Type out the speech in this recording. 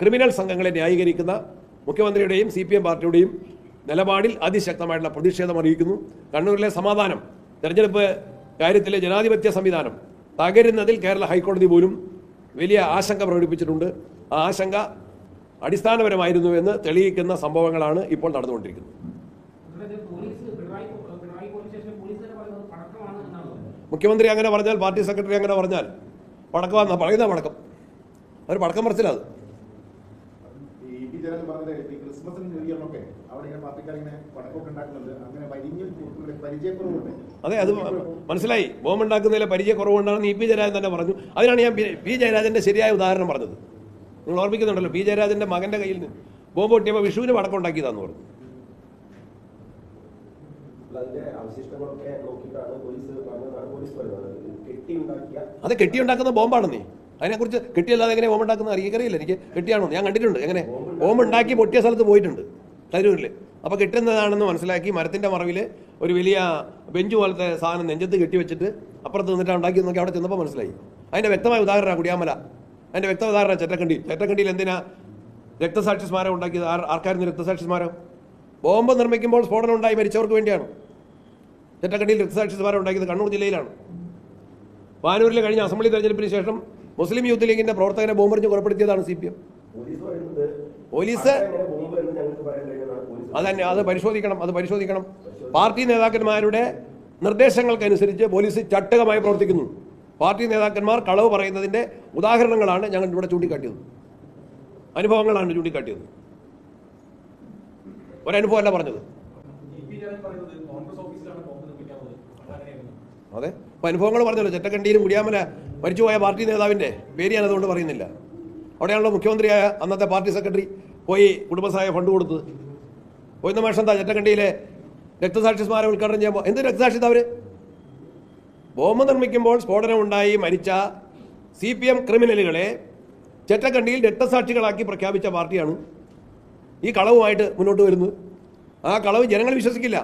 Criminal സംഘങ്ങളെ ന്യായീകരിക്കുന്ന മുഖ്യമന്ത്രിയുടെയും സി പി എം പാർട്ടിയുടെയും നിലപാടിൽ അതിശക്തമായിട്ടുള്ള പ്രതിഷേധം അറിയിക്കുന്നു. കണ്ണൂരിലെ സമാധാനം തെരഞ്ഞെടുപ്പ് കാര്യത്തിലെ ജനാധിപത്യ സംവിധാനം തകരുന്നതിൽ കേരള ഹൈക്കോടതി പോലും വലിയ ആശങ്ക പ്രകടിപ്പിച്ചിട്ടുണ്ട്. ആ ആശങ്ക അടിസ്ഥാനപരമായിരുന്നു എന്ന് തെളിയിക്കുന്ന സംഭവങ്ങളാണ് ഇപ്പോൾ നടന്നുകൊണ്ടിരിക്കുന്നത്. മുഖ്യമന്ത്രി അങ്ങനെ പറഞ്ഞാൽ പാർട്ടി സെക്രട്ടറി അങ്ങനെ പറഞ്ഞാൽ പടക്കം പറയുന്ന പടക്കം. അവർ പടക്കം പറച്ചിലത് ജയരാജൻ പറഞ്ഞത് ഈ ക്രിസ്മസിനും ന്യൂ ഇയറിനൊക്കെ അവിടെ ഇങ്ങനെ പാർട്ടിക്കാർ ഇങ്ങനെ പടക്കമൊക്കെ ഉണ്ടാക്കുന്നുണ്ട്. അങ്ങനെ വലിഞ്ഞും പരിചയക്കുറവുണ്ട്. അതെ അത് മനസ്സിലായി. ബോംബ് ഉണ്ടാക്കുന്നതിലെ പരിചയക്കുറവുണ്ടാണെന്ന് ഇ പി ജയരാജൻ തന്നെ പറഞ്ഞു. അതിനാണ് ഞാൻ പി- ജയരാജന്റെ ശരിയായ ഉദാഹരണം പറഞ്ഞത്. നിങ്ങൾ ഓർമ്മിക്കുന്നുണ്ടല്ലോ പി ജയരാജന്റെ മകന്റെ കയ്യിൽ നിന്ന് ബോംബ് പൊട്ടിയപ്പോൾ വിഷുവിന് പടക്കം ഉണ്ടാക്കിയതാന്ന് പറഞ്ഞു. അത് കെട്ടിയുണ്ടാക്കുന്ന ബോംബാണ് നീ അതിനെക്കുറിച്ച് കിട്ടിയല്ലാതെ എങ്ങനെ ബോംബ് ഉണ്ടാക്കുന്ന അറിയിക്കറിയില്ല. എനിക്ക് കിട്ടിയാണോ? ഞാൻ കണ്ടിട്ടുണ്ട്. എങ്ങനെ? ഓം ഉണ്ടാക്കി പൊട്ടിയ സ്ഥലത്ത് പോയിട്ടുണ്ട് തരൂരിൽ അപ്പോൾ കിട്ടുന്നതാണെന്ന് മനസ്സിലാക്കി മരത്തിന്റെ മറവിൽ ഒരു വലിയ ബെഞ്ച് പോലത്തെ സാധനം നെഞ്ചത്ത് കെട്ടിവെച്ചിട്ട് അപ്പുറത്ത് നിന്നിട്ടാണ് ഉണ്ടാക്കി നോക്കി അവിടെ ചെന്നപ്പോൾ മനസ്സിലായി. അതിന്റെ വ്യക്തമായ ഉദാഹരണമാണ് കുടിയാമല. അതിന്റെ വ്യക്തമായ ഉദാഹരണം ചെറ്റക്കണ്ടി. ചെറ്റക്കണ്ടിയിൽ എന്തിനാ രക്തസാക്ഷി സ്മാരം ഉണ്ടാക്കിയത്? ആർ ആർക്കായിരുന്നു രക്തസാക്ഷി സ്മാരം? ബോംബ് നിർമ്മിക്കുമ്പോൾ സ്ഫോടനം ഉണ്ടായി മരിച്ചവർക്ക് വേണ്ടിയാണ്. ചെറ്റക്കണ്ടിയിൽ രക്തസാക്ഷി സ്മാരം ഉണ്ടാക്കിയത് കണ്ണൂർ ജില്ലയിലാണ്. വാനൂരിൽ കഴിഞ്ഞ അസംബ്ലി തെരഞ്ഞെടുപ്പിന് ശേഷം മുസ്ലിം യൂത്ത് ലീഗിന്റെ പ്രവർത്തകനെ ബോംബെറിഞ്ഞ് കൊലപ്പെടുത്തിയതാണ് സി പി എം പോലീസ് അതന്നെ അത് പരിശോധിക്കണം അത് പരിശോധിക്കണം. പാർട്ടി നേതാക്കന്മാരുടെ നിർദ്ദേശങ്ങൾക്കനുസരിച്ച് പോലീസ് ചട്ടകമായി പ്രവർത്തിക്കുന്നു. പാർട്ടി നേതാക്കന്മാർ കളവ് പറയുന്നതിന്റെ ഉദാഹരണങ്ങളാണ് ഞങ്ങൾ ഇവിടെ ചൂണ്ടിക്കാട്ടിയത്. അനുഭവങ്ങളാണ് ചൂണ്ടിക്കാട്ടിയത്. ഒരനുഭവമല്ല പറഞ്ഞത്. അതെ? അപ്പൊ അനുഭവങ്ങൾ പറഞ്ഞല്ലോ ചെറ്റക്കണ്ടിയിലും കുടിയാമല മരിച്ചുപോയ പാർട്ടി നേതാവിന്റെ പേര് ഞാൻ അതുകൊണ്ട് പറയുന്നില്ല. അവിടെയാണല്ലോ മുഖ്യമന്ത്രിയായ അന്നത്തെ പാർട്ടി സെക്രട്ടറി പോയി കുടുംബസഹായ ഫണ്ട് കൊടുത്തത്. പോയിന്ന മേഷം എന്താ ചെറ്റക്കണ്ടിയിലെ രക്തസാക്ഷി സ്മാരകം ഉദ്ഘാടനം ചെയ്യുമ്പോൾ എന്ത് രക്തസാക്ഷി അവർ? ബോംബ് നിർമ്മിക്കുമ്പോൾ സ്ഫോടനം ഉണ്ടായി മരിച്ച സി പി എം ക്രിമിനലുകളെ ചെറ്റക്കണ്ടിയിൽ രക്തസാക്ഷികളാക്കി പ്രഖ്യാപിച്ച പാർട്ടിയാണ് ഈ കളവുമായിട്ട് മുന്നോട്ട് വരുന്നത്. ആ കളവ് ജനങ്ങൾ വിശ്വസിക്കില്ല.